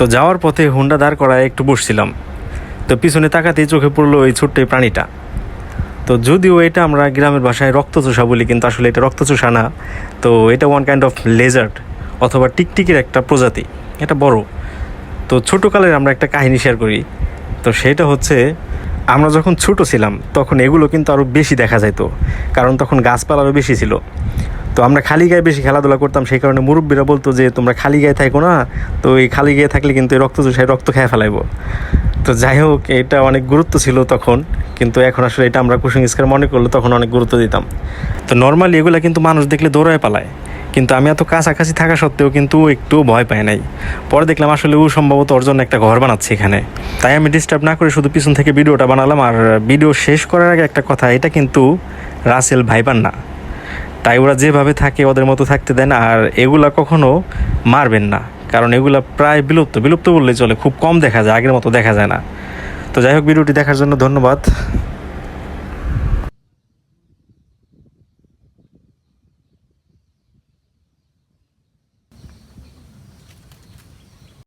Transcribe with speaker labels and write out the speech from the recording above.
Speaker 1: তো যাওয়ার পথে হুন্ডা দাঁড় করায় একটু বসছিলাম। তো পিছনে তাকাতেই চোখে পড়ল ওই ছোট্ট প্রাণীটা। তো যদিও এটা আমরা গ্রামের ভাষায় রক্তচোষা বলি, কিন্তু আসলে এটা রক্তচোষা না। তো এটা ওয়ান কাইন্ড অফ লেজার্ড অথবা টিকটিকির একটা প্রজাতি। এটা বড়। তো ছোটোকালের আমরা একটা কাহিনী শেয়ার করি। তো সেটা হচ্ছে, আমরা যখন ছোট ছিলাম, তখন এগুলো কিন্তু আরও বেশি দেখা যাইতো। কারণ তখন গাছপালা আরও বেশি ছিল। তো আমরা খালি গায়ে বেশি খেলাধুলা করতাম, সেই কারণে মুরব্বীরা বলতো যে, তোমরা খালি গায়ে থাকো না। তো এই খালি গায়ে থাকলে কিন্তু এই রক্ত চুষায় রক্ত খেয়ে ফেলাইবো। তো যাই হোক, এটা অনেক গুরুত্ব ছিল তখন, কিন্তু এখন আসলে এটা আমরা কুসংস্কার মনে করলে তখন অনেক গুরুত্ব দিতাম। তো নর্মালি এগুলো কিন্তু মানুষ দেখলে দৌড়ায় পালায়। কিন্তু আমি এত কাছাকাছি থাকা সত্ত্বেও কিন্তু একটু ভয় পাই নাই। পরে দেখলাম আসলে ও সম্ভবত ওর জন্য একটা ঘর বানাচ্ছে এখানে। তাই আমি ডিস্টার্ব না করে শুধু পিছন থেকে ভিডিওটা বানালাম, আর ভিডিও শেষ করার আগে একটা কথা, এটা কিন্তু রাসেল ভাইপার না। তাই ওরা যেভাবে থাকে, ওদের মতো থাকতে দেন আর এগুলা কখনো মারবেন না, কারণ এগুলা প্রায় বিলুপ্ত। বিলুপ্ত বললেই চলে, খুব কম দেখা যায়, আগের মতো দেখা যায় না। তো যাই হোক, ভিডিওটি দেখার জন্য ধন্যবাদ।